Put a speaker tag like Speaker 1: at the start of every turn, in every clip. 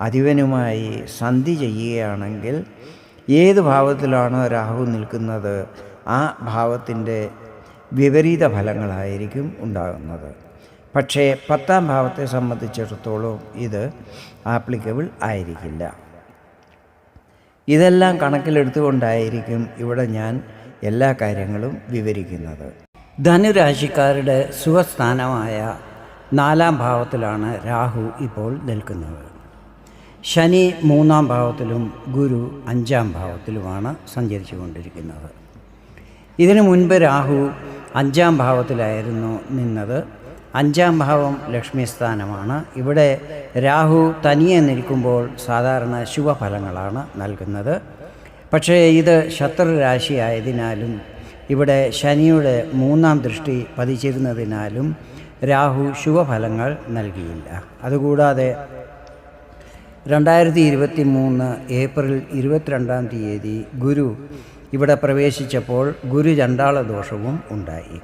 Speaker 1: അധിപനുമായി സന്ധി ചെയ്യുകയാണെങ്കിൽ ഏത് ഭാവത്തിലാണോ രാഹു നിൽക്കുന്നത്? ആ ഭാവത്തിന്റെ വിപരീത ഫലങ്ങളായിരിക്കും ഉണ്ടാകുന്നത്. പക്ഷേ പത്താം ഭാവത്തെ സംബന്ധിച്ചിടത്തോളം ഇത് ആപ്ലിക്കബിൾ ആയിരിക്കില്ല. ഇതെല്ലാം കണക്കിലെടുത്തുകൊണ്ടായിരിക്കും ഇവിടെ ഞാൻ എല്ലാ കാര്യങ്ങളും വിവരിക്കുന്നത്. ധനുരാശിക്കാരുടെ സുഖസ്ഥാനമായ നാലാം ഭാവത്തിലാണ് രാഹു ഇപ്പോൾ നിൽക്കുന്നത്. ശനി മൂന്നാം ഭാവത്തിലും ഗുരു അഞ്ചാം ഭാവത്തിലുമാണ് സഞ്ചരിച്ചു കൊണ്ടിരിക്കുന്നത് ഇതിനു മുൻപ് രാഹു അഞ്ചാം ഭാവത്തിലായിരുന്നു നിന്നത്. അഞ്ചാം ഭാവം ലക്ഷ്മി സ്ഥാനമാണ്. ഇവിടെ രാഹു തനിയെ നിൽക്കുമ്പോൾ സാധാരണ ശുഭഫലങ്ങളാണ് നൽകുന്നത്. പക്ഷേ ഇത് ശത്രുരാശിയായതിനാലും ഇവിടെ ശനിയുടെ മൂന്നാം ദൃഷ്ടി പതിച്ചിരുന്നതിനാലും രാഹു ശുഭഫലങ്ങൾ നൽകിയില്ല. അതുകൂടാതെ രണ്ടായിരത്തി ഇരുപത്തി മൂന്ന് ഏപ്രിൽ ഇരുപത്തിരണ്ടാം തീയതി ഗുരു ഇവിടെ പ്രവേശിച്ചപ്പോൾ ഗുരു ചണ്ടാള ദോഷവും ഉണ്ടായി.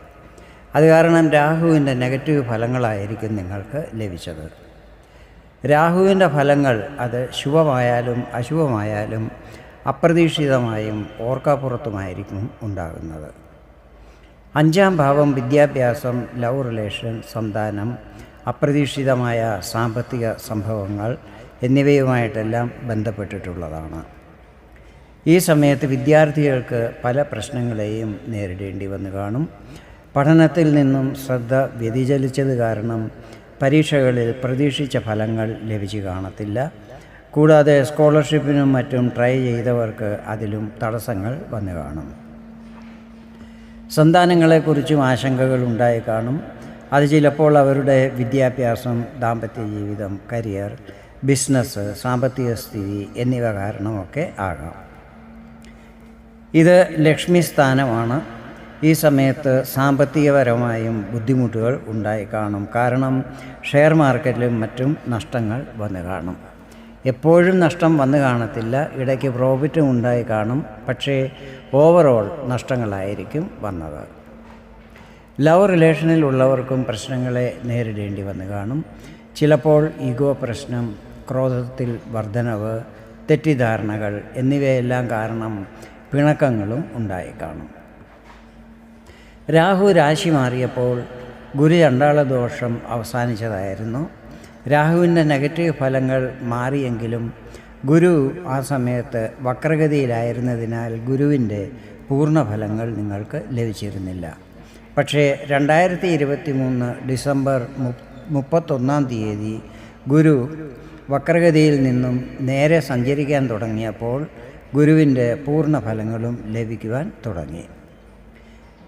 Speaker 1: അത് കാരണം രാഹുവിന്റെ നെഗറ്റീവ് ഫലങ്ങളായിരിക്കും നിങ്ങൾക്ക് ലഭിച്ചത്. രാഹുവിന്റെ ഫലങ്ങൾ അത് ശുഭമായാലും അശുഭമായാലും അപ്രതീക്ഷിതമായും ഓർക്കാപ്പുറത്തുമായിരിക്കും ഉണ്ടാകുന്നത്. അഞ്ചാം ഭാവം വിദ്യാഭ്യാസം ലവ് റിലേഷൻ സന്താനം അപ്രതീക്ഷിതമായ സാമ്പത്തിക സംഭവങ്ങൾ എന്നിവയുമായിട്ടെല്ലാം ബന്ധപ്പെട്ടിട്ടുള്ളതാണ്. ഈ സമയത്ത് വിദ്യാർത്ഥികൾക്ക് പല പ്രശ്നങ്ങളെയും നേരിടേണ്ടി വന്നു കാണും. പഠനത്തിൽ നിന്നും ശ്രദ്ധ വ്യതിചലിച്ചത് കാരണം പരീക്ഷകളിൽ പ്രതീക്ഷിച്ച ഫലങ്ങൾ ലഭിച്ചു കാണത്തില്ല. കൂടാതെ സ്കോളർഷിപ്പിനും മറ്റും ട്രൈ ചെയ്തവർക്ക് അതിലും തടസ്സങ്ങൾ വന്നു കാണും. സന്താനങ്ങളെക്കുറിച്ചും ആശങ്കകൾ ഉണ്ടായി കാണും. അത് ചിലപ്പോൾ അവരുടെ വിദ്യാഭ്യാസം ദാമ്പത്യ ജീവിതം കരിയർ ബിസിനസ് സാമ്പത്തിക സ്ഥിതി എന്നിവ കാരണമൊക്കെ ആകാം. ഇത് ലക്ഷ്മി സ്ഥാനമാണ് ഈ സമയത്ത് സാമ്പത്തികപരമായും ബുദ്ധിമുട്ടുകൾ ഉണ്ടായി കാണും. കാരണം ഷെയർ മാർക്കറ്റിലും മറ്റും നഷ്ടങ്ങൾ വന്നു കാണും. എപ്പോഴും നഷ്ടം വന്നു കാണത്തില്ല. ഇടയ്ക്ക് പ്രോഫിറ്റും ഉണ്ടായി കാണും. പക്ഷേ ഓവറോൾ നഷ്ടങ്ങളായിരിക്കും വന്നത്. ലവ് റിലേഷനിലുള്ളവർക്കും പ്രശ്നങ്ങളെ നേരിടേണ്ടി വന്നു കാണും. ചിലപ്പോൾ ഈഗോ പ്രശ്നം ക്രോധത്തിൽ വർധനവ് തെറ്റിദ്ധാരണകൾ എന്നിവയെല്ലാം കാരണം പിണക്കങ്ങളും ഉണ്ടായി കാണും രാഹു രാശി മാറിയപ്പോൾ ഗുരു ദോഷം അവസാനിച്ചതായിരുന്നു. രാഹുവിന്റെ നെഗറ്റീവ് ഫലങ്ങൾ മാറിയെങ്കിലും ഗുരു ആ സമയത്ത് വക്രഗതിയിലായിരുന്നതിനാൽ ഗുരുവിന്റെ പൂർണഫലങ്ങൾ നിങ്ങൾക്ക് ലഭിച്ചിരുന്നില്ല. പക്ഷേ രണ്ടായിരത്തി ഇരുപത്തി മൂന്ന് ഡിസംബർ മുപ്പത്തൊന്നാം തീയതി ഗുരു വക്രഗതിയിൽ നിന്നും നേരെ സഞ്ചരിക്കാൻ തുടങ്ങിയപ്പോൾ ഗുരുവിന്റെ പൂർണ ഫലങ്ങളും ലഭിക്കുവാൻ തുടങ്ങി.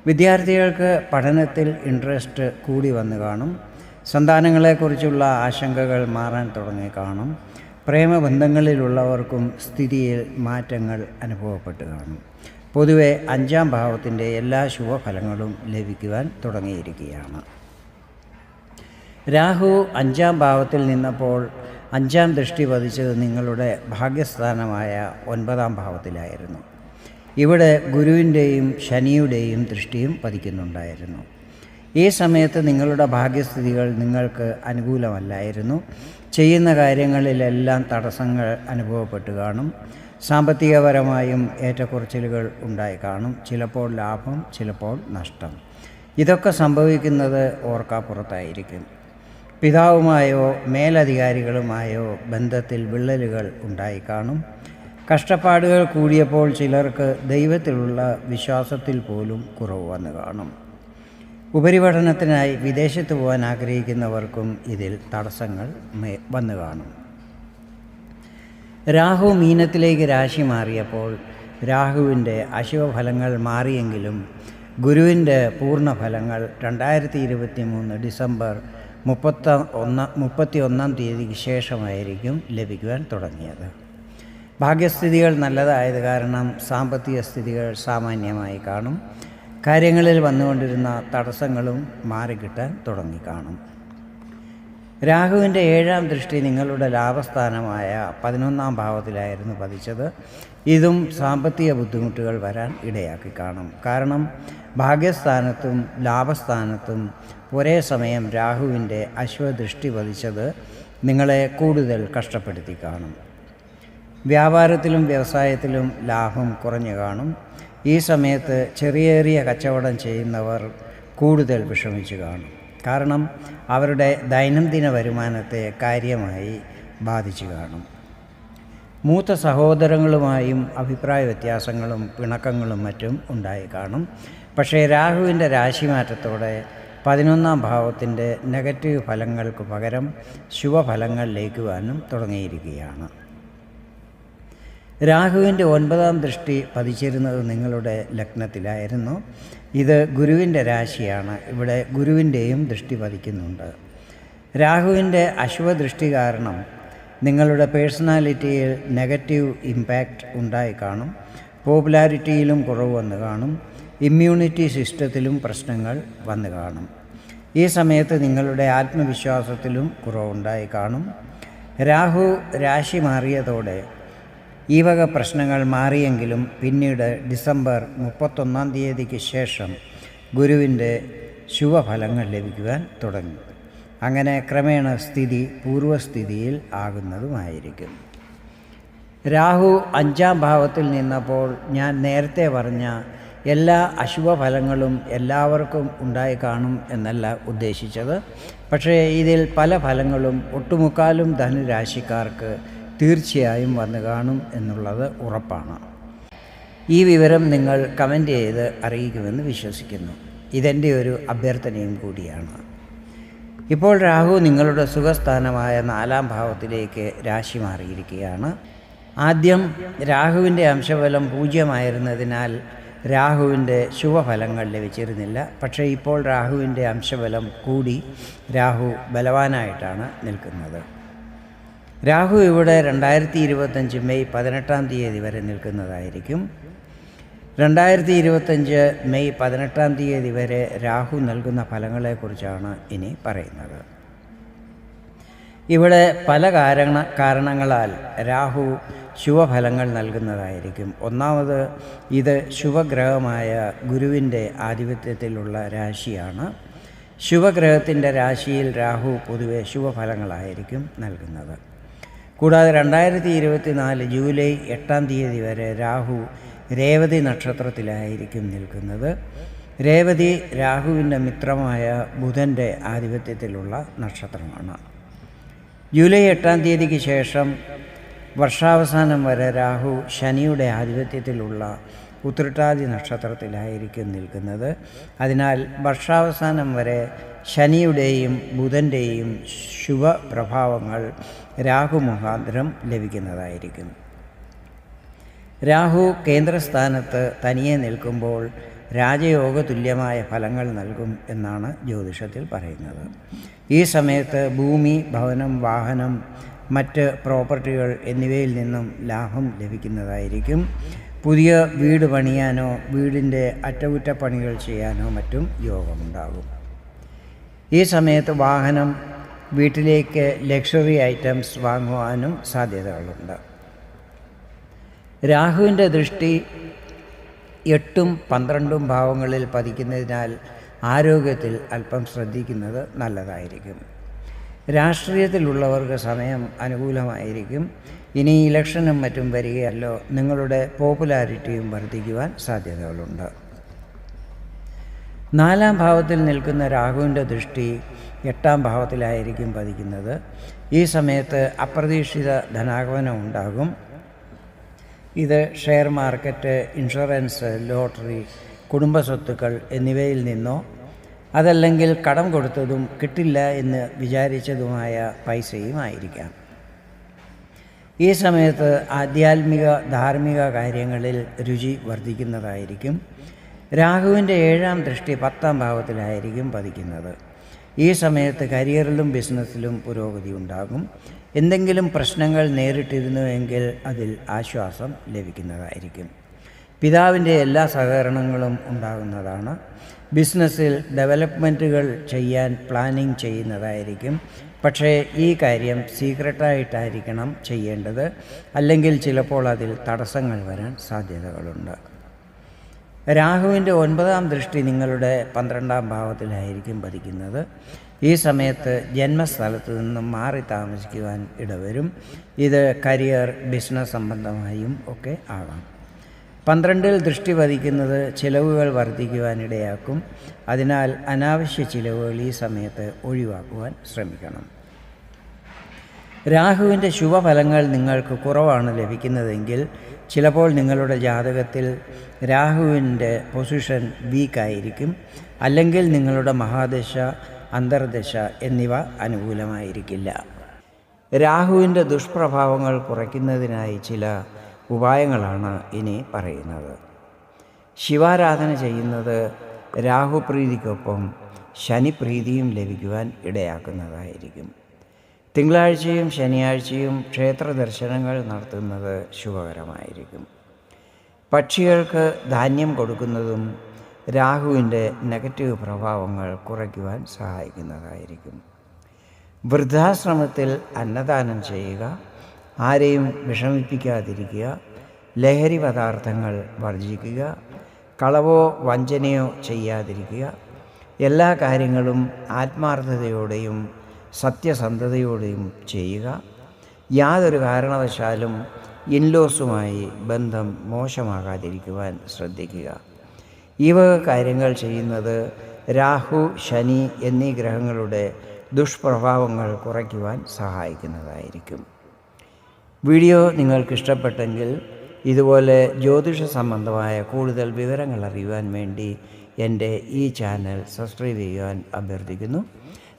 Speaker 1: വിദ്യാർത്ഥികൾക്ക് പഠനത്തിൽ ഇൻട്രസ്റ്റ് കൂടി വന്നു കാണും. സന്താനങ്ങളെക്കുറിച്ചുള്ള ആശങ്കകൾ മാറാൻ തുടങ്ങി കാണും. പ്രേമബന്ധങ്ങളിലുള്ളവർക്കും സ്ഥിതിയിൽ മാറ്റങ്ങൾ അനുഭവപ്പെട്ട് കാണും. പൊതുവെ അഞ്ചാം ഭാവത്തിന്റെ എല്ലാ ശുഭഫലങ്ങളും ലഭിക്കുവാൻ തുടങ്ങിയിരിക്കുകയാണ്. രാഹു അഞ്ചാം ഭാവത്തിൽ നിന്നപ്പോൾ അഞ്ചാം ദൃഷ്ടി പതിച്ചത് നിങ്ങളുടെ ഭാഗ്യസ്ഥാനമായ ഒൻപതാം ഭാവത്തിലായിരുന്നു. ഇവിടെ ഗുരുവിന്റെയും ശനിയുടെയും ദൃഷ്ടിയും പതിക്കുന്നുണ്ടായിരുന്നു. ഈ സമയത്ത് നിങ്ങളുടെ ഭാഗ്യസ്ഥിതികൾ നിങ്ങൾക്ക് അനുകൂലമല്ലായിരുന്നു. ചെയ്യുന്ന കാര്യങ്ങളിലെല്ലാം തടസ്സങ്ങൾ അനുഭവപ്പെട്ട് കാണും. സാമ്പത്തികപരമായും ഏറ്റക്കുറച്ചിലുകൾ ഉണ്ടായി കാണും. ചിലപ്പോൾ ലാഭം ചിലപ്പോൾ നഷ്ടം. ഇതൊക്കെ സംഭവിക്കുന്നത് ഓർക്കാപ്പുറത്തായിരിക്കും. പിതാവുമായോ മേലധികാരികളുമായോ ബന്ധത്തിൽ വിള്ളലുകൾ ഉണ്ടായി കാണും. കഷ്ടപ്പാടുകൾ കൂടിയപ്പോൾ ചിലർക്ക് ദൈവത്തിലുള്ള വിശ്വാസത്തിൽ പോലും കുറവ് വന്നു കാണും. ഉപരിപഠനത്തിനായി വിദേശത്ത് പോകാൻ ആഗ്രഹിക്കുന്നവർക്കും ഇതിൽ തടസ്സങ്ങൾ വന്നു കാണും. രാഹു മീനത്തിലേക്ക് രാശി മാറിയപ്പോൾ രാഹുവിന്റെ അശുഭഫലങ്ങൾ മാറിയെങ്കിലും ഗുരുവിന്റെ പൂർണഫലങ്ങൾ രണ്ടായിരത്തി ഇരുപത്തി മൂന്ന് ഡിസംബർ മുപ്പത്ത ഒന്ന് മുപ്പത്തി ഒന്നാം തീയതിക്ക് ശേഷമായിരിക്കും ലഭിക്കുവാൻ തുടങ്ങിയത്. ഭാഗ്യസ്ഥിതികൾ നല്ലതായത് കാരണം സാമ്പത്തിക സ്ഥിതികൾ സാമാന്യമായി കാണും. കാര്യങ്ങളിൽ വന്നുകൊണ്ടിരുന്ന തടസ്സങ്ങളും മാറിക്കിട്ടാൻ തുടങ്ങിക്കാണും രാഹുവിന്റെ ഏഴാം ദൃഷ്ടി നിങ്ങളുടെ ലാഭസ്ഥാനമായ പതിനൊന്നാം ഭാവത്തിലായിരുന്നു പതിച്ചത്. ഇതും സാമ്പത്തിക ബുദ്ധിമുട്ടുകൾ വരാൻ ഇടയാക്കി കാണും. കാരണം ഭാഗ്യസ്ഥാനത്തും ലാഭസ്ഥാനത്തും ഒരേ സമയം രാഹുവിന്റെ അശ്വദൃഷ്ടി പതിച്ചത് നിങ്ങളെ കൂടുതൽ കഷ്ടപ്പെടുത്തി കാണും. വ്യാപാരത്തിലും വ്യവസായത്തിലും ലാഭം കുറഞ്ഞു കാണും. ഈ സമയത്ത് ചെറിയ ചെറിയ കച്ചവടം ചെയ്യുന്നവർ കൂടുതൽ വിഷമിച്ചു കാണും. കാരണം അവരുടെ ദൈനംദിന വരുമാനത്തെ കാര്യമായി ബാധിച്ചു കാണും. മൂത്ത സഹോദരങ്ങളുമായും അഭിപ്രായ വ്യത്യാസങ്ങളും പിണക്കങ്ങളും മറ്റും ഉണ്ടായി കാണും. പക്ഷേ രാഹുവിന്റെ രാശിമാറ്റത്തോടെ പതിനൊന്നാം ഭാവത്തിന്റെ നെഗറ്റീവ് ഫലങ്ങൾക്ക് പകരം ശുഭഫലങ്ങൾ ലയിക്കുവാനും തുടങ്ങിയിരിക്കുകയാണ്. രാഹുവിന്റെ ഒൻപതാം ദൃഷ്ടി പതിച്ചിരുന്നത് നിങ്ങളുടെ ലഗ്നത്തിലായിരുന്നു. ഇത് ഗുരുവിന്റെ രാശിയാണ്. ഇവിടെ ഗുരുവിന്റെയും ദൃഷ്ടി പതിക്കുന്നുണ്ട്. രാഹുവിന്റെ അശുഭദൃഷ്ടി കാരണം നിങ്ങളുടെ പേഴ്സണാലിറ്റിയിൽ നെഗറ്റീവ് ഇമ്പാക്റ്റ് ഉണ്ടായി കാണും. പോപ്പുലാരിറ്റിയിലും കുറവ് വന്ന് കാണും. ഇമ്മ്യൂണിറ്റി സിസ്റ്റത്തിലും പ്രശ്നങ്ങൾ വന്നു കാണും. ഈ സമയത്ത് നിങ്ങളുടെ ആത്മവിശ്വാസത്തിലും കുറവുണ്ടായി കാണും. രാഹു രാശി മാറിയതോടെ ഈ വക പ്രശ്നങ്ങൾ മാറിയെങ്കിലും പിന്നീട് ഡിസംബർ മുപ്പത്തൊന്നാം തീയതിക്ക് ശേഷം ഗുരുവിന്റെ ശുഭഫലങ്ങൾ ലഭിക്കുവാൻ തുടങ്ങി. അങ്ങനെ ക്രമേണ സ്ഥിതി പൂർവസ്ഥിതിയിൽ ആകുന്നതുമായിരിക്കും. രാഹു അഞ്ചാം ഭാവത്തിൽ നിന്നപ്പോൾ ഞാൻ നേരത്തെ പറഞ്ഞ എല്ലാ അശുഭഫലങ്ങളും എല്ലാവർക്കും ഉണ്ടായി കാണും എന്നല്ല ഉദ്ദേശിച്ചത്. പക്ഷേ ഇതിൽ പല ഫലങ്ങളും ഒട്ടുമുക്കാലും ധനുരാശിക്കാർക്ക് തീർച്ചയായും വന്നു കാണും എന്നുള്ളത് ഉറപ്പാണ്. ഈ വിവരം നിങ്ങൾ കമന്റ് ചെയ്ത് അറിയിക്കുമെന്ന് വിശ്വസിക്കുന്നു. ഇതെന്റെ ഒരു അഭ്യർത്ഥനയും കൂടിയാണ്. ഇപ്പോൾ രാഹു നിങ്ങളുടെ സുഖസ്ഥാനമായ നാലാം ഭാവത്തിലേക്ക് രാശി മാറിയിരിക്കുകയാണ്. ആദ്യം രാഹുവിന്റെ അംശബലം പൂജ്യമായിരുന്നതിനാൽ രാഹുവിന്റെ ശുഭഫലങ്ങൾ ലഭിച്ചിരുന്നില്ല. പക്ഷേ ഇപ്പോൾ രാഹുവിന്റെ അംശബലം കൂടി രാഹു ബലവാനായിട്ടാണ് നിൽക്കുന്നത്. രാഹു ഇവിടെ രണ്ടായിരത്തി ഇരുപത്തഞ്ച് മെയ് പതിനെട്ടാം തീയതി വരെ നിൽക്കുന്നതായിരിക്കും. രണ്ടായിരത്തി ഇരുപത്തഞ്ച് മെയ് പതിനെട്ടാം തീയതി വരെ രാഹു നൽകുന്ന ഫലങ്ങളെക്കുറിച്ചാണ് ഇനി പറയുന്നത്. ഇവിടെ പല കാരണ കാരണങ്ങളാൽ രാഹു ശുഭഫലങ്ങൾ നൽകുന്നതായിരിക്കും. ഒന്നാമത് ഇത് ശുഭഗ്രഹമായ ഗുരുവിന്റെ ആധിപത്യത്തിലുള്ള രാശിയാണ്. ശുഭഗ്രഹത്തിന്റെ രാശിയിൽ രാഹു പൊതുവെ ശുഭഫലങ്ങളായിരിക്കും നൽകുന്നത്. കൂടാതെ രണ്ടായിരത്തി ഇരുപത്തി നാല് ജൂലൈ എട്ടാം തീയതി വരെ രാഹു രേവതി നക്ഷത്രത്തിലായിരിക്കും നിൽക്കുന്നത്. രേവതി രാഹുവിന്റെ മിത്രമായ ബുധന്റെ ആധിപത്യത്തിലുള്ള നക്ഷത്രമാണ്. ജൂലൈ എട്ടാം തീയതിക്ക് ശേഷം വർഷാവസാനം വരെ രാഹു ശനിയുടെ ആധിപത്യത്തിലുള്ള ഉത്രട്ടാതി നക്ഷത്രത്തിലായിരിക്കും നിൽക്കുന്നത്. അതിനാൽ വർഷാവസാനം വരെ ശനിയുടെയും ബുധന്റെയും ശുഭപ്രഭാവങ്ങൾ രാഹു മുഖാന്തരം ലഭിക്കുന്നതായിരിക്കും. രാഹു കേന്ദ്രസ്ഥാനത്ത് തനിയെ നിൽക്കുമ്പോൾ രാജയോഗ തുല്യമായ ഫലങ്ങൾ നൽകും എന്നാണ് ജ്യോതിഷത്തിൽ പറയുന്നത്. ഈ സമയത്ത് ഭൂമി ഭവനം വാഹനം മറ്റ് പ്രോപ്പർട്ടികൾ എന്നിവയിൽ നിന്നും ലാഭം ലഭിക്കുന്നതായിരിക്കും. പുതിയ വീട് പണിയാനോ വീടിന്റെ അറ്റകുറ്റപ്പണികൾ ചെയ്യാനോ മറ്റും യോഗമുണ്ടാകും. ഈ സമയത്ത് വാഹനം വീട്ടിലേക്ക് ലക്ഷറി ഐറ്റംസ് വാങ്ങുവാനും സാധ്യതകളുണ്ട്. രാഹുവിന്റെ ദൃഷ്ടി എട്ടും പന്ത്രണ്ടും ഭാവങ്ങളിൽ പതിക്കുന്നതിനാൽ ആരോഗ്യത്തിൽ അല്പം ശ്രദ്ധിക്കുന്നത് നല്ലതായിരിക്കും. രാഷ്ട്രീയത്തിലുള്ളവർക്ക് സമയം അനുകൂലമായിരിക്കും. ഇനി ഇലക്ഷനും മറ്റും വരികയല്ലോ. നിങ്ങളുടെ പോപ്പുലാരിറ്റിയും വർദ്ധിക്കുവാൻ സാധ്യതകളുണ്ട്. നാലാം ഭാവത്തിൽ നിൽക്കുന്ന രാഹുവിന്റെ ദൃഷ്ടി എട്ടാം ഭാവത്തിലായിരിക്കും പതിക്കുന്നത്. ഈ സമയത്ത് അപ്രതീക്ഷിത ധനാഗമനം ഉണ്ടാകും. ഇത് ഷെയർ മാർക്കറ്റ് ഇൻഷുറൻസ് ലോട്ടറി കുടുംബ സ്വത്തുക്കൾ എന്നിവയിൽ നിന്നോ അതല്ലെങ്കിൽ കടം കൊടുത്തതും കിട്ടില്ല എന്ന് വിചാരിച്ചതുമായ പൈസയും ആയിരിക്കാം. ഈ സമയത്ത് ആധ്യാത്മിക ധാർമ്മിക കാര്യങ്ങളിൽ രുചി വർദ്ധിക്കുന്നതായിരിക്കും. രാഹുവിന്റെ ഏഴാം ദൃഷ്ടി പത്താം ഭാവത്തിലായിരിക്കും പതിക്കുന്നത്. ഈ സമയത്ത് കരിയറിലും ബിസിനസ്സിലും പുരോഗതി ഉണ്ടാകും. എന്തെങ്കിലും പ്രശ്നങ്ങൾ നേരിട്ടിരുന്നുവെങ്കിൽ അതിൽ ആശ്വാസം ലഭിക്കുന്നതായിരിക്കും. പിതാവിന്റെ എല്ലാ സഹകരണങ്ങളും ഉണ്ടാകുന്നതാണ്. ബിസിനസ്സിൽ ഡെവലപ്മെന്റുകൾ ചെയ്യാൻ പ്ലാനിങ് ചെയ്യുന്നതായിരിക്കും. പക്ഷേ ഈ കാര്യം സീക്രട്ടായിട്ടായിരിക്കണം ചെയ്യേണ്ടത്. അല്ലെങ്കിൽ ചിലപ്പോൾ അതിൽ തടസ്സങ്ങൾ വരാൻ സാധ്യതകളുണ്ട്. രാഹുവിന്റെ ഒൻപതാം ദൃഷ്ടി നിങ്ങളുടെ പന്ത്രണ്ടാം ഭാവത്തിലായിരിക്കും പതിക്കുന്നത്. ഈ സമയത്ത് ജന്മസ്ഥലത്ത് നിന്നും മാറി താമസിക്കുവാൻ ഇടവരും. ഇത് കരിയർ ബിസിനസ് സംബന്ധമായും ഒക്കെ ആകാം പന്ത്രണ്ടിൽ ദൃഷ്ടി പതിക്കുന്നത് ചിലവുകൾ വർദ്ധിക്കുവാനിടയാക്കും അതിനാൽ അനാവശ്യ ചിലവുകൾ ഈ സമയത്ത് ഒഴിവാക്കുവാൻ ശ്രമിക്കണം. രാഹുവിന്റെ ശുഭഫലങ്ങൾ നിങ്ങൾക്ക് കുറവാണ് ലഭിക്കുന്നതെങ്കിൽ ചിലപ്പോൾ നിങ്ങളുടെ ജാതകത്തിൽ രാഹുവിന്റെ പൊസിഷൻ വീക്കായിരിക്കും അല്ലെങ്കിൽ നിങ്ങളുടെ മഹാദശ അന്തർദശ എന്നിവ അനുകൂലമായിരിക്കില്ല. രാഹുവിന്റെ ദുഷ്പ്രഭാവങ്ങൾ കുറയ്ക്കുന്നതിനായി ചില ഉപായങ്ങളാണ് ഇനി പറയുന്നത്. ശിവാരാധന ചെയ്യുന്നത് രാഹുപ്രീതിക്കൊപ്പം ശനിപ്രീതിയും ലഭിക്കുവാൻ ഇടയാക്കുന്നതായിരിക്കും. തിങ്കളാഴ്ചയും ശനിയാഴ്ചയും ക്ഷേത്ര ദർശനങ്ങൾ നടത്തുന്നത് ശുഭകരമായിരിക്കും. പക്ഷികൾക്ക് ധാന്യം കൊടുക്കുന്നതും രാഹുവിന്റെ നെഗറ്റീവ് പ്രഭാവങ്ങൾ കുറയ്ക്കുവാൻ സഹായിക്കുന്നതായിരിക്കും. വൃദ്ധാശ്രമത്തിൽ അന്നദാനം ചെയ്യുക ആരെയും വിഷമിപ്പിക്കാതിരിക്കുക ലഹരി പദാർത്ഥങ്ങൾ വർജിക്കുക കളവോ വഞ്ചനയോ ചെയ്യാതിരിക്കുക എല്ലാ കാര്യങ്ങളും ആത്മാർത്ഥതയോടെയും സത്യസന്ധതയോടെയും ചെയ്യുക. യാതൊരു കാരണവശാലും ഇൻലോസുമായി ബന്ധം മോശമാകാതിരിക്കുവാൻ ശ്രദ്ധിക്കുക. ഈ വക കാര്യങ്ങൾ ചെയ്യുന്നത് രാഹു ശനി എന്നീ ഗ്രഹങ്ങളുടെ ദുഷ്പ്രഭാവങ്ങൾ കുറയ്ക്കുവാൻ സഹായിക്കുന്നതായിരിക്കും. വീഡിയോ നിങ്ങൾക്കിഷ്ടപ്പെട്ടെങ്കിൽ ഇതുപോലെ ജ്യോതിഷ സംബന്ധമായ കൂടുതൽ വിവരങ്ങൾ അറിയുവാൻ വേണ്ടി എന്റെ ഈ ചാനൽ സബ്സ്ക്രൈബ് ചെയ്യുവാൻ അഭ്യർത്ഥിക്കുന്നു.